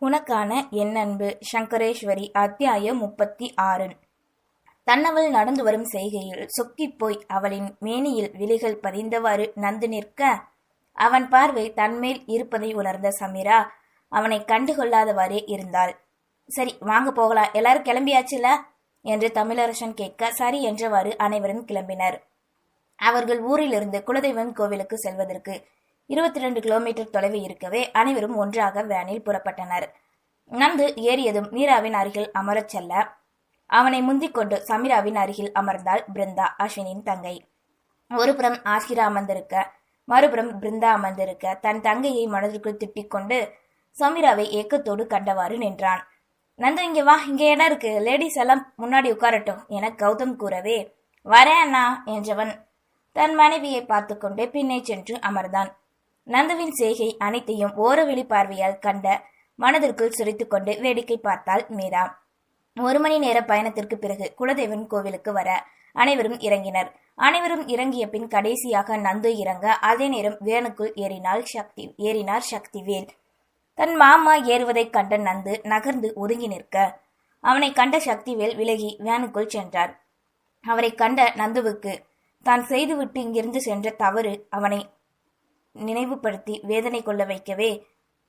உனக்கான என் அன்பு சங்கரேஸ்வரி அத்தியாயம் முப்பத்தி ஆறு. தன்னவள் நடந்து வரும் செய்கையில் சொக்கிப் போய் அவளின் மேனியில் விழிகள் பதிந்தவாறு நந்து நிற்க அவன் பார்வை தன்மேல் இருப்பதை உணர்ந்த சமீரா அவனை கண்டுகொள்ளாதவாறே இருந்தாள். சரி வாங்க போகலாம். எல்லாரும் கிளம்பியாச்சுல? என்று தமிழரசன் கேட்க சரி என்றவாறு அனைவரும் கிளம்பினர். அவர்கள் ஊரிலிருந்து குலதெய்வம் கோவிலுக்கு செல்வதற்கு இருபத்தி ரெண்டு கிலோமீட்டர் தொலைவு இருக்கவே அனைவரும் ஒன்றாக வேனில் புறப்பட்டனர். நந்து ஏறியதும் மீராவின் அருகில் அமரச் செல்ல அவனை முந்திக் கொண்டு சமீராவின் அருகில் அமர்ந்தாள் பிருந்தா அஸ்வினின் தங்கை. ஒருபுறம் ஆசிரா அமர்ந்திருக்க மறுபுறம் பிருந்தா அமர்ந்திருக்க தன் தங்கையை மனதிற்குள் திட்டிக் கொண்டு சமீராவை ஏக்கத்தோடு கண்டவாறு நின்றான். நந்து இங்கே வா இங்கே இடம் இருக்கு? லேடிஸ் எல்லாம் முன்னாடி உட்காரட்டும் என கௌதம் கூறவே வரேன் அண்ணா என்றவன் தன் மனைவியை பார்த்து கொண்டே பின்னே சென்று அமர்ந்தான். நந்துவின் செய்கை அனைத்தையும் ஓரவெளி பார்வையால் கண்ட மனதிற்குள் சுரித்துக்கொண்டு வேடிக்கை பார்த்தாள் மீரா. ஒரு மணி நேர பயணத்திற்கு பிறகு குலதெய்வன் கோவிலுக்கு வர அனைவரும் இறங்கினர். அனைவரும் இறங்கிய பின் கடைசியாக நந்து இறங்க அதே நேரம் வேனுக்குள் ஏறினாள் சக்தி ஏறினார் சக்திவேல் தன் மாமா ஏறுவதைக் கண்ட நந்து நகர்ந்து ஒதுங்கி நிற்க. அவனை கண்ட சக்திவேல் விலகி வேனுக்குள் சென்றார். அவரை கண்ட நந்துவுக்கு தான் செய்துவிட்டு இங்கிருந்து சென்ற தவறு அவனை நினைவுபடுத்தி வேதனை கொள்ள வைக்கவே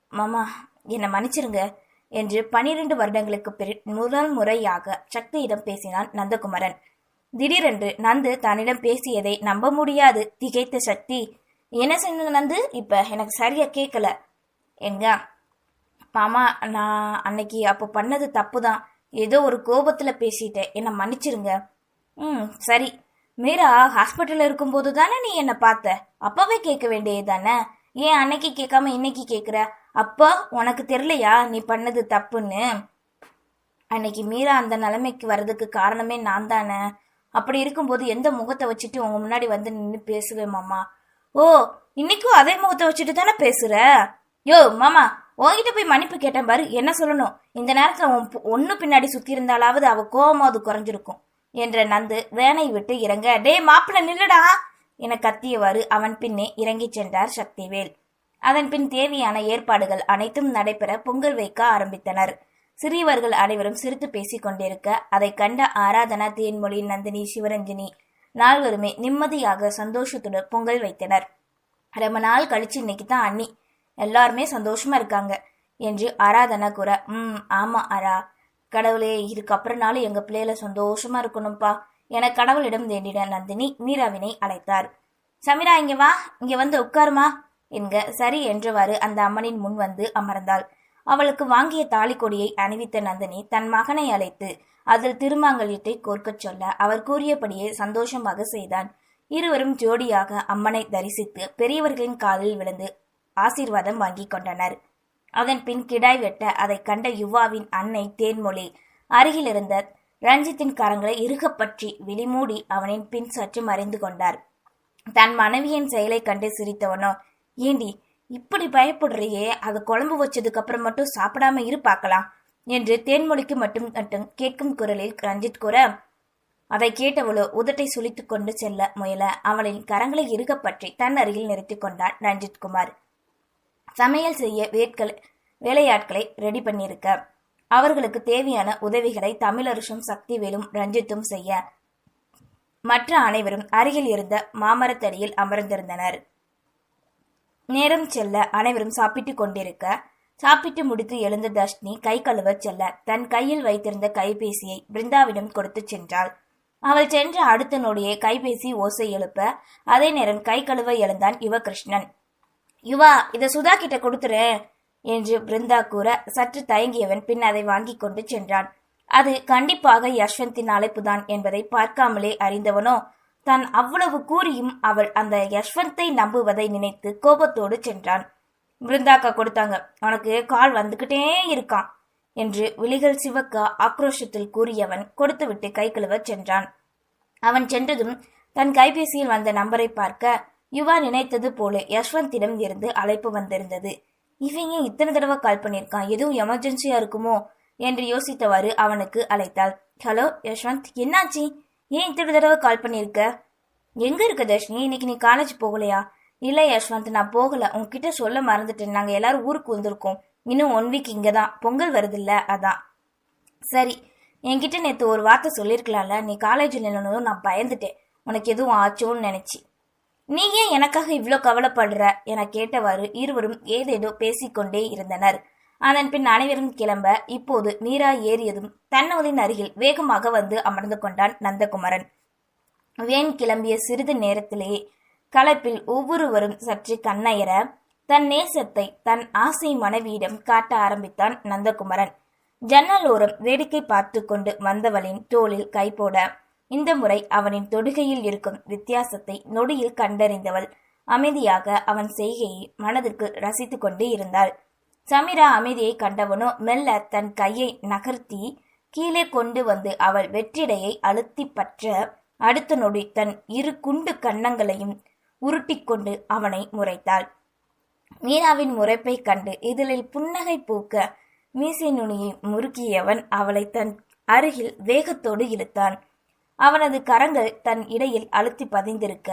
மாமா என்னை மன்னிச்சிருங்க என்று பனிரெண்டு வருடங்களுக்கு பிற முதல் முறையாக சக்தியிடம் பேசினான் நந்தகுமரன். திடீரென்று நந்து தன்னிடம் பேசியதை நம்ப முடியாது திகைத்த சக்தி. என்ன சொன்ன நந்து? இப்ப எனக்கு சரியா கேட்கல எங்க? மாமா நான் அன்னைக்கு அப்போ பண்ணது தப்பு தான் ஏதோ ஒரு கோபத்துல பேசிட்டேன். என்னை மன்னிச்சிருங்க. ம் சரி. மீரா ஹாஸ்பிட்டல்ல இருக்கும்போது தானே நீ என்ன பார்த்த? அப்பவே கேட்க வேண்டியது தானே? ஏன் அன்னைக்கு கேட்காம இன்னைக்கு கேட்குற? அப்போ உனக்கு தெரியலையா நீ பண்ணது தப்புன்னு? அன்னைக்கு மீரா அந்த நிலைமைக்கு வர்றதுக்கு காரணமே நான் தானே? அப்படி இருக்கும்போது எந்த முகத்தை வச்சுட்டு உங்க முன்னாடி வந்து நின்று பேசுவேன் மாமா? ஓ இன்னைக்கும் அதே முகத்தை வச்சுட்டு தானே பேசுற? யோ மாமா உன்கிட்ட போய் மன்னிப்பு கேட்டேன் பாரு என்ன சொல்லணும்? இந்த நேரத்துல ஒன்னு பின்னாடி சுத்தி இருந்தாலாவது அவ அது குறைஞ்சிருக்கும். என்ற நந்து வேனை விட்டு இறங்க டே மாப்பிள்ள நில்லுடா! என கத்தியவாறு அவன் பின்னே இறங்கிச் சென்றார் சக்திவேல். அதன் பின் தேவையான ஏற்பாடுகள் அனைத்தும் நடைபெற பொங்கல் வைக்க ஆரம்பித்தனர். சிறியவர்கள் அனைவரும் சிரித்து பேசிக் கொண்டிருக்க அதை கண்ட ஆராதனா தேன்மொழி நந்தினி சிவரஞ்சினி நால்வருமே நிம்மதியாக சந்தோஷத்துடன் பொங்கல் வைத்தனர். ரொம்ப நாள் கழிச்சு இன்னைக்கு தான் அண்ணி எல்லாருமே சந்தோஷமா இருக்காங்க என்று ஆராதனா கூற ம் ஆமா அரா கடவுளே இதுக்கப்புறம்னாலும் எங்க பிள்ளையில சந்தோஷமா இருக்கணும்ப்பா என கடவுளிடம் வேண்டிட நந்தினி மீராவினை அழைத்தார். சமீரா இங்க வா இங்க வந்து உட்காருமா? என்க சரி என்றவாறு அந்த அம்மனின் முன் வந்து அமர்ந்தாள். அவளுக்கு வாங்கிய தாலி கொடியை அணிவித்த நந்தினி தன் மகனை அழைத்து அதில் திருமாங்கல்யத்தை கோர்க்கச் சொல்ல அவர் கூறியபடியே சந்தோஷமாக செய்தான். இருவரும் ஜோடியாக அம்மனை தரிசித்து பெரியவர்களின் காலில் விழுந்து ஆசீர்வாதம் வாங்கிக் கொண்டனர். அதன் பின் கிடாய் வெட்ட அதைக் கண்ட யுவாவின் அன்னை தேன்மொழி. அருகிலிருந்த ரஞ்சித்தின் கரங்களை இறுகப்பற்றி விழிமூடி அவனின் பின் சற்று மறைந்து கொண்டார். தன் மனைவியின் செயலைக் கண்டு சிரித்தவனோ ஏண்டி இப்படி பயப்படுறியே? அது குழம்பு வச்சதுக்கு அப்புறம் மட்டும் சாப்பிடாம இரு பார்க்கலாம் என்று தேன்மொழிக்கு மட்டும் மட்டும் கேட்கும் குரலில் ரஞ்சித் கூற அதை கேட்டவளோ உதட்டை சுழித்து கொண்டு செல்ல முயல. அவளின் கரங்களை இறுகப் பற்றி தன் அருகில் நிறுத்திக் கொண்டான் ரஞ்சித் குமார். சமையல் செய்ய வேட்கள் வேலையாட்களை ரெடி பண்ணியிருக்க. அவர்களுக்கு தேவையான உதவிகளை தமிழரசும் சக்திவேலும் ரஞ்சித்தும் செய்ய. மற்ற அனைவரும் அருகில் இருந்த மாமரத்தடியில் அமர்ந்திருந்தனர். நேரம் செல்ல அனைவரும் சாப்பிட்டுக் கொண்டிருக்க சாப்பிட்டு முடித்து எழுந்த தர்ஷினி கை கழுவச் செல்ல தன் கையில் வைத்திருந்த கைபேசியை பிருந்தாவிடம் கொடுத்துச் சென்றாள். அவள் சென்ற அடுத்த நொடியே கைபேசி ஓசை எழுப்ப அதே நேரம் கை கழுவ எழுந்தான் யுவகிருஷ்ணன் யுவா இத சுதா கிட்ட கொடுத்துரு என்று பிருந்தா கூற சற்று தயங்கியவன் பின் அதை வாங்கி கொண்டு சென்றான். அது கண்டிப்பாக யஷ்வந்தின் அழைப்புதான் என்பதை பார்க்காமலே அறிந்தவனோ தான் அவ்வளவு கூறியும் அவள் அந்த யஷ்வந்தை நம்புவதை நினைத்து கோபத்தோடு சென்றான். பிருந்தாக்கா கொடுத்தாங்க உனக்கு கால் வந்துகிட்டே இருக்கான் என்று விழிகள் சிவக்க ஆக்ரோஷத்தில் கூறியவன் கொடுத்துவிட்டு கை கழுவச் சென்றான். அவன் சென்றதும் தன் கைபேசியில் வந்த நம்பரை பார்க்க யுவா நினைத்தது போல யஷ்வந்திடம் இருந்து அழைப்பு வந்திருந்தது. இவன் ஏன் இத்தனை தடவை கால் பண்ணியிருக்கான். எதுவும் எமர்ஜென்சியா இருக்குமோ? என்று யோசித்தவாறு அவனுக்கு அழைத்தாள். ஹலோ யஷ்வந்த் என்னாச்சு? ஏன் இத்தனை தடவை கால் பண்ணியிருக்க? எங்க இருக்க தர்ஷினி? இன்னைக்கு நீ காலேஜ் போகலையா? இல்ல யஷ்வந்த் நான் போகல. உன்கிட்ட சொல்ல மறந்துட்டேன். நாங்க எல்லாரும் ஊருக்கு வந்திருக்கோம். இன்னும் ஒன் வீக் இங்கே தான். பொங்கல் வருதுல்ல அதான். சரி. என்கிட்ட நேற்று ஒரு வார்த்தை சொல்லியிருக்கலாம்ல. நீ காலேஜில் இல்லைன்னு நான் பயந்துட்டேன். உனக்கு எதுவும் ஆச்சோன்னு நினைச்சி. நீ ஏன் எனக்காக இவ்வளோ கவலைப்படுற? என கேட்டவாறு இருவரும் ஏதேதோ பேசிக்கொண்டே இருந்தனர். அதன் பின் அனைவரும் கிளம்ப இப்போது மீரா ஏறியதும் தன்னோதின் அருகில் வேகமாக வந்து அமர்ந்து கொண்டான் நந்தகுமரன். வேன் கிளம்பிய சிறிது நேரத்திலேயே களப்பில் ஒவ்வொருவரும் சற்று கண்ணயர தன் நேசத்தை தன் ஆசை மனைவியிடம் காட்ட ஆரம்பித்தான் நந்தகுமரன். ஜன்னலோரம் வேடிக்கை பார்த்து கொண்டு வந்தவளின் தோளில் கைபோட இந்த முறை அவனின் தொடுகையில் இருக்கும் வித்தியாசத்தை நொடியில் கண்டறிந்தவள். அமைதியாக அவன் செய்கையை மனதிற்கு ரசித்து கொண்டு இருந்தாள். சமீரா அமைதியை கண்டவனோ மெல்ல தன் கையை நகர்த்தி கீழே கொண்டு வந்து அவள் வெற்றிடையை அழுத்தி பற்ற அடுத்த நொடி தன் இரு குண்டு கன்னங்களையும் உருட்டிக்கொண்டு அவனை முறைத்தாள். மீனாவின் முறைப்பை கண்டு இதழில் புன்னகை பூக்க மீசை நுனியை முறுக்கியவன் அவளை தன் அருகில் வேகத்தோடு இழுத்தான். அவனது கரங்கள் தன் இடையில் அழுத்தி பதிந்திருக்க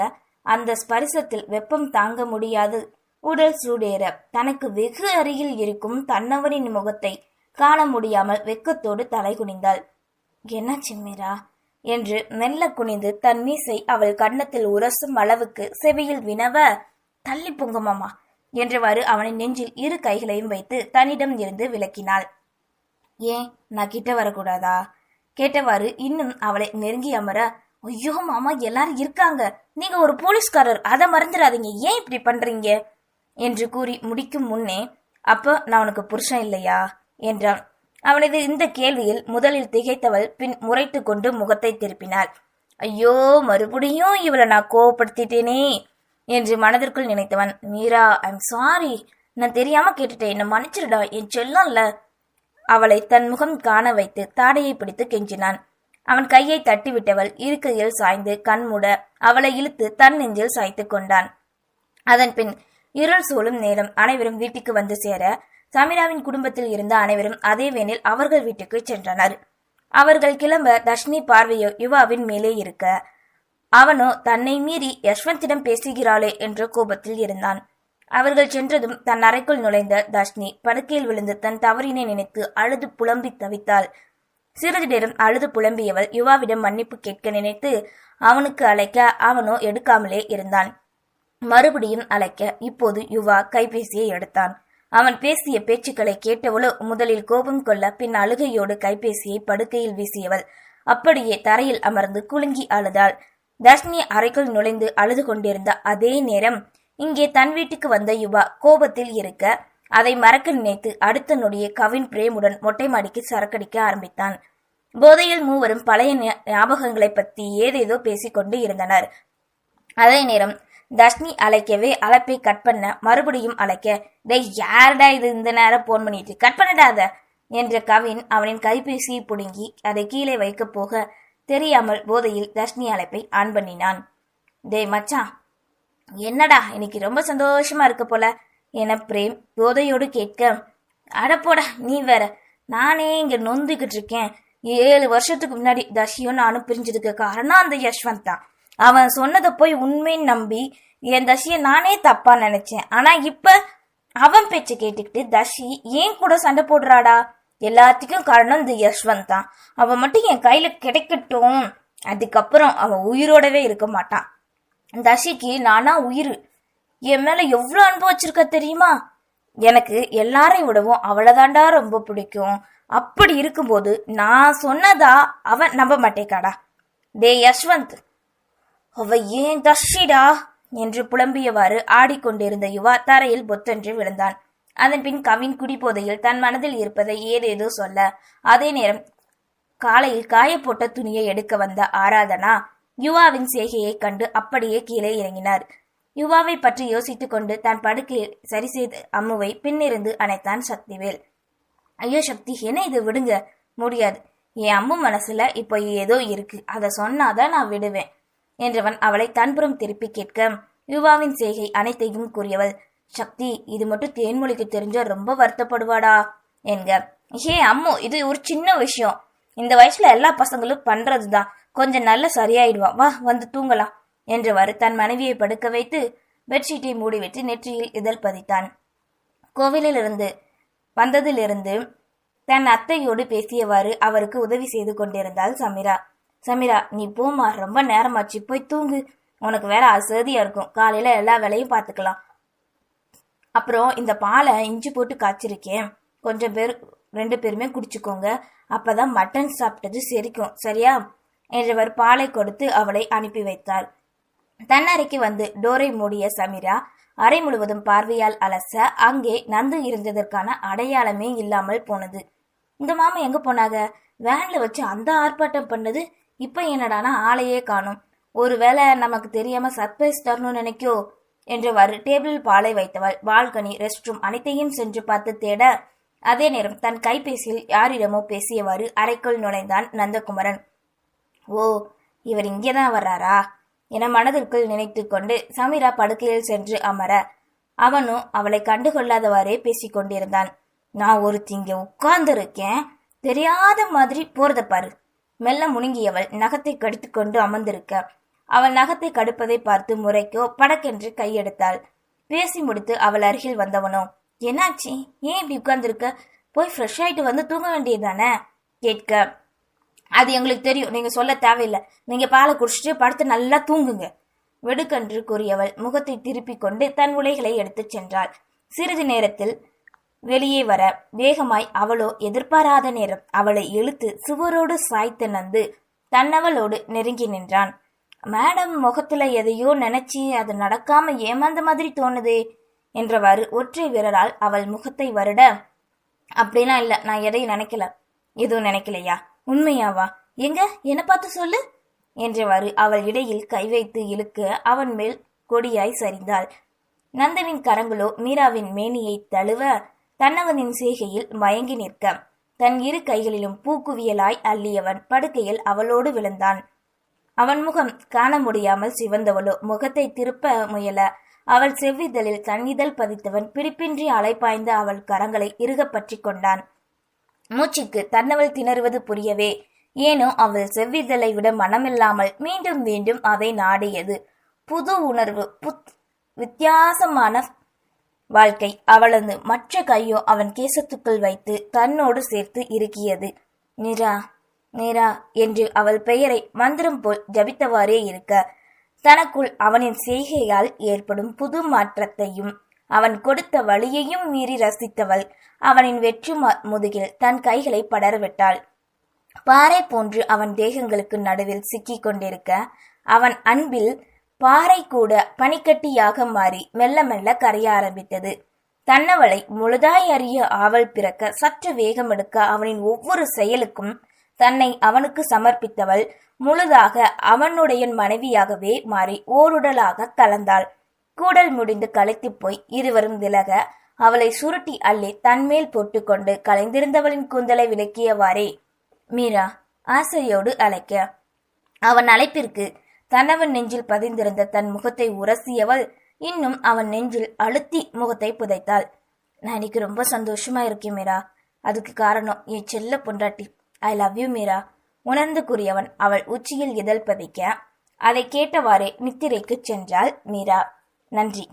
அந்த ஸ்பரிசத்தில் வெப்பம் தாங்க முடியாது. உடல் சூடேற. தனக்கு வெகு அருகில் இருக்கும் தன்னவரின் முகத்தை காண முடியாமல் வெக்கத்தோடு தலை குனிந்தாள். என்ன சிம்மிரா? என்று மெல்ல குனிந்து தன் மீசை அவள் கன்னத்தில் உரசும் அளவுக்கு செவியில் வினவ தள்ளி பொங்குமாமா என்றவாறு அவனின் நெஞ்சில் இரு கைகளையும் வைத்து தன்னிடம் இருந்து விலக்கினாள் ஏன்? நான் கிட்ட வரக்கூடாதா? கேட்டவாறு இன்னும் அவளை நெருங்கி அமர ஐயோ மாமா எல்லாரும் இருக்காங்க. நீங்க ஒரு போலீஸ்காரர். அதை மறந்துடாதீங்க ஏன் இப்படி பண்றீங்க? என்று கூறி முடிக்கும் முன்னே அப்போ நான் உனக்கு புருஷன் இல்லையா? என்றான். அவனது இந்த கேள்வியில் முதலில் திகைத்தவள் பின் முறைத்து கொண்டு முகத்தை திருப்பினாள். ஐயோ மறுபடியும் இவளை நான் கோவப்படுத்திட்டேனே என்று மனதிற்குள் நினைத்தவன் மீரா ஐம் சாரி நான் தெரியாம கேட்டுட்டேன். என்ன மன்னிச்சிருடா. என் செல்லம்ல அவளை தன் முகம் காண வைத்து தாடையை பிடித்து கெஞ்சினான். அவன் கையை தட்டிவிட்டவள் இருக்கையில் சாய்ந்து கண்மூட அவளை இழுத்து தன் நெஞ்சில் சாய்த்து கொண்டான். அதன் பின் இருள் சூழும் நேரம் அனைவரும் வீட்டுக்கு வந்து சேர சமீராவின் குடும்பத்தில் இருந்த அனைவரும் அதே வேனில் அவர்கள் வீட்டுக்கு சென்றனர். அவர்கள் கிளம்ப தர்ஷினி பார்வையோ யுவாவின் மேலே இருக்க அவனோ தன்னை மீறி யஷ்வந்திடம் பேசுகிறாளே என்ற கோபத்தில் இருந்தான். அவர்கள் சென்றதும் தன் அறைக்குள் நுழைந்த தர்ஷினி படுக்கையில் விழுந்து தன் தவறினை நினைத்து அழுது புலம்பி தவித்தாள். சிறிது நேரம் அழுது புலம்பியவள் யுவாவிடம் மன்னிப்பு கேட்க நினைத்து அவனுக்கு அழைக்க அவனோ எடுக்காமலே இருந்தான். மறுபடியும் அழைக்க இப்போது யுவா கைபேசியை எடுத்தான். அவன் பேசிய பேச்சுக்களை கேட்டவளோ முதலில் கோபம் கொள்ள பின் அழுகையோடு கைபேசியை படுக்கையில் வீசியவள். அப்படியே தரையில் அமர்ந்து குலுங்கி அழுதாள். தர்ஷினி அறைக்குள் நுழைந்து அழுது கொண்டிருந்த அதே நேரம் இங்கே தன் வீட்டுக்கு வந்த யுவா கோபத்தில் இருக்க அதை மறக்க நினைத்து அடுத்த நொடியே கவின் பிரேமுடன் மொட்டை மாடிக்கு சரக்கடிக்க ஆரம்பித்தான். போதையில் மூவரும் பழைய ஞாபகங்களை பற்றி ஏதேதோ பேசிக்கொண்டு இருந்தனர். அதே நேரம் தர்ஷினி அழைக்கவே அழைப்பை கட் பண்ண மறுபடியும் அழைக்க டேய் யாரடா இது இந்த நேரம் போன் பண்ணிட்டு கட் பண்ணடாத என்ற கவின் அவனின் கைபேசியை புடுங்கி அதை கீழே வைக்கப் போக தெரியாமல் போதையில் தர்ஷினி அழைப்பை ஆன் பண்ணினான். டே மச்சான் என்னடா இன்னைக்கு ரொம்ப சந்தோஷமா இருக்க போல. என பிரேம் போதையோடு கேட்க அடப்போடா நீ வேற. நானே இங்க நொந்துக்கிட்டு இருக்கேன். ஏழு வருஷத்துக்கு முன்னாடி தஷியும் நானும் பிரிஞ்சதுக்கு காரணம் அந்த யஷ்வந்த். தான் அவன் சொன்னதை போய் உண்மைன்னு நம்பி என் தஷியை நானே தப்பா நினைச்சேன். ஆனா இப்ப அவன் பேச்ச கேட்டுக்கிட்டு தஷி ஏன் கூட சண்டை போடுறாடா? எல்லாத்துக்கும் காரணம் இந்த யஷ்வந்த். தான் அவன் மட்டும் என் கையில கிடைக்கட்டும். அதுக்கப்புறம் அவன் உயிரோடவே இருக்க மாட்டான். தசிக்கு நானா உயிர். என் மேல எவ்வளவு அன்பு வச்சிருக்க தெரியுமா? எனக்கு எல்லாரையும் விடவும் அவளதாண்டா ரொம்ப பிடிக்கும். அப்படி இருக்கும்போது நான் சொன்னதா அவன் நம்ப மாட்டேக்காடா. டே யஷ்வந்த். அவ ஏன் தர்ஷிடா என்று புலம்பியவாறு ஆடிக்கொண்டிருந்த யுவா தரையில் பொத்தென்று விழுந்தான். அதன் பின் கவின் குடிபோதையில் தன் மனதில் இருப்பதை ஏதேதோ சொல்ல அதே நேரம் காலையில் காயப்போட்ட துணியை எடுக்க வந்த ஆராதனா யுவாவின் சேகையை கண்டு அப்படியே கீழே இறங்கினார். யுவாவை பற்றி யோசித்துக் கொண்டு தன் படுக்கையை சரி செய்து அம்முவை பின்னிருந்து அணைத்தான் சக்திவேல். ஐயோ சக்தி என்ன இது? விடுங்க. முடியாது. என் அம்மு மனசுல இப்போ ஏதோ இருக்கு. அதை சொன்னாதான் நான் விடுவேன் என்றவன் அவளை தன்புறம் திருப்பி கேட்க யுவாவின் செய்கை அனைத்தையும் கூறியவள் சக்தி இது மட்டும் தேன்மொழிக்கு தெரிஞ்சா ரொம்ப வருத்தப்படுவாடா என்க. ஏ அம்மு இது ஒரு சின்ன விஷயம். இந்த வயசுல எல்லா பசங்களும் பண்றதுதான். கொஞ்சம் நல்ல சரியாயிடுவா. வா வந்து தூங்கலாம் என்றவாறு தன் மனைவியை படுக்க வைத்து பெட்ஷீட்டை மூடிவிட்டு நெற்றியில் இதழ் பதித்தான். கோவிலிலிருந்து வந்ததிலிருந்து தன் அத்தையோடு பேசியவாறு அவருக்கு உதவி செய்து கொண்டிருந்தாள் சமீரா. சமீரா நீ போமா ரொம்ப நேரமாச்சு போய் தூங்கு. உனக்கு வேற அசதியா இருக்கும். காலையில எல்லா வேலையும் பார்த்துக்கலாம் அப்புறம் இந்த பாலை இஞ்சி போட்டு காய்ச்சிருக்கேன். கொஞ்சம் பேர் ரெண்டு பேருமே குடிச்சுக்கோங்க. அப்பதான் மட்டன் சாப்பிட்டது செரிக்கும். சரியா? என்றவர் பாலை கொடுத்து அவளை அனுப்பி வைத்தார். தன்னறைக்கு வந்து டோரை மூடிய சமீரா அறை முழுவதும் பார்வையால் அலச அங்கே நந்து இருந்ததற்கான அடையாளமே இல்லாமல் போனது. இந்த மாமா எங்க போனாங்க வேன்ல வச்சு அந்த ஆர்ப்பாட்டம் பண்ணது இப்ப என்னடானா ஆளையே காணும். ஒருவேளை நமக்கு தெரியாம சர்ப்ரைஸ் தரணும்னு நினைக்கோ? என்றவாறு டேபிளில் பாலை வைத்தவள். பால்கனி ரெஸ்ட் ரூம் அனைத்தையும் சென்று பார்த்து தேட அதே நேரம் தன் கைபேசியில் யாரிடமோ பேசியவாறு அறைக்குள் நுழைந்தான் நந்தகுமரன். ஓ இவர் இங்கேதான் வர்றாரா? என மனதிற்குள் நினைத்து கொண்டு சமீரா படுக்கையில் சென்று அமர அவனும் அவளை கண்டுகொள்ளாதவாறே பேசிக் கொண்டிருந்தான். நான் ஒருத்தி இங்க உட்கார்ந்திருக்கேன். தெரியாத மாதிரி போறத பாரு. மெல்ல முணுங்கியவள் நகத்தை கடித்து கொண்டு அமர்ந்திருக்க அவள் நகத்தை கடுப்பதை பார்த்து முறைக்கோ படக்கென்று கையெடுத்தாள். பேசி முடித்து அவள் அருகில் வந்தவனோ என்னாச்சு? ஏன் இப்படி உட்கார்ந்துருக்க? போய் ஃப்ரெஷ் ஆயிட்டு வந்து தூங்க வேண்டியதுதானே? கேட்க அது எங்களுக்கு தெரியும். நீங்க சொல்ல தேவையில்லை. நீங்க பாலை குடிச்சிட்டு படுத்து நல்லா தூங்குங்க. வெடுக்கன்று கூறியவள் முகத்தை திருப்பிக் கொண்டு தன் உலைகளை எடுத்துச் சென்றாள். சிறிது நேரத்தில் வெளியே வர வேகமாய் அவளோ எதிர்பாராத நேரம் அவளை இழுத்து சுவரோடு சாய்த்து நந்து தன்னவளோடு நெருங்கி நின்றான். மேடம் முகத்துல எதையோ நினைச்சு அது நடக்காம ஏமாந்த மாதிரி தோணுதே என்றவாறு ஒற்றை விரலால் அவள் முகத்தை வருட அப்படிலாம் இல்ல நான் எதையும் நினைக்கல. எதுவும் நினைக்கலையா? உண்மையாவா? எங்க? என்ன பார்த்து சொல்லு. என்றவாறு அவள் இடையில் கை வைத்து இழுக்க அவன் மேல் கொடியாய் சரிந்தாள். நந்தனின் கரங்களோ மீராவின் மேனியை தழுவ தன்னவனின் செய்கையில் மயங்கி நிற்க. தன் இரு கைகளிலும் பூக்குவியலாய் அள்ளியவன் படுக்கையில் அவளோடு விழுந்தான். அவன் முகம் காண முடியாமல் சிவந்தவளோ முகத்தை திருப்ப முயல. அவள் செவ்விதழில் கண்ணிதழ் பதித்தவன் பிடிப்பின்றி அலைப்பாய்ந்த அவள் கரங்களை இறுகப்பற்றிக் கொண்டான். மூச்சுக்கு தன்னவள் திணறுவது புரியவே. ஏனோ அவள் செவ்விதழை விட மனமில்லாமல் மீண்டும் மீண்டும் அதை நாடியது. புது உணர்வு புத் வித்தியாசமான வாழ்க்கை அவளது மற்ற கையோ அவன் கேசத்துக்குள் வைத்து தன்னோடு சேர்த்து இறுக்கியது. நிரா நிரா என்று அவள் பெயரை மந்திரம் போல் ஜபித்தவாறே இருக்க. தனக்குள் அவனின் செய்கையால் ஏற்படும் புது மாற்றத்தையும் அவன் கொடுத்த வழியையும் மீறி ரசித்தவள். அவனின் வெற்று ம- முதுகில் தன் கைகளை படரவிட்டாள். பாறை போன்று அவன் தேகங்களுக்கு நடுவில் சிக்கிக் கொண்டிருக்க அவன் அன்பில் பாறை கூட பனிக்கட்டியாக மாறி மெல்ல மெல்ல கரைய ஆரம்பித்தது. தன்னவளை முழுதாய் அறிய ஆவல் பிறக்க சற்று வேகம் எடுக்க அவனின் ஒவ்வொரு செயலுக்கும் தன்னை அவனுக்கு சமர்ப்பித்தவள் முழுதாக அவனுடைய மனைவியாகவே மாறி ஓருடலாக கலந்தாள். கூடல் முடிந்து களைத்துப் போய் இருவரும் விலக அவளை சுருட்டி அள்ளி தன்மேல் போட்டுக்கொண்டு கலைந்திருந்தவளின் கூந்தலை விலக்கியவாறே மீரா ஆசையோடு அழைக்க. அவன் அழைப்பிற்கு கணவன் நெஞ்சில் பதிந்திருந்த தன் முகத்தை உரசியவள் இன்னும் அவன் நெஞ்சில் அழுத்தி முகத்தை புதைத்தாள். நான் இன்னைக்கு ரொம்ப சந்தோஷமா இருக்கேன் மீரா. அதுக்கு காரணம் என் செல்ல பொண்டாட்டி ஐ லவ் யூ மீரா. உணர்ந்து கூறியவன் அவள் உச்சியில் இதழ் பதிக்க அதை கேட்டவாறே நித்திரைக்கு சென்றாள் மீரா. நன்றி.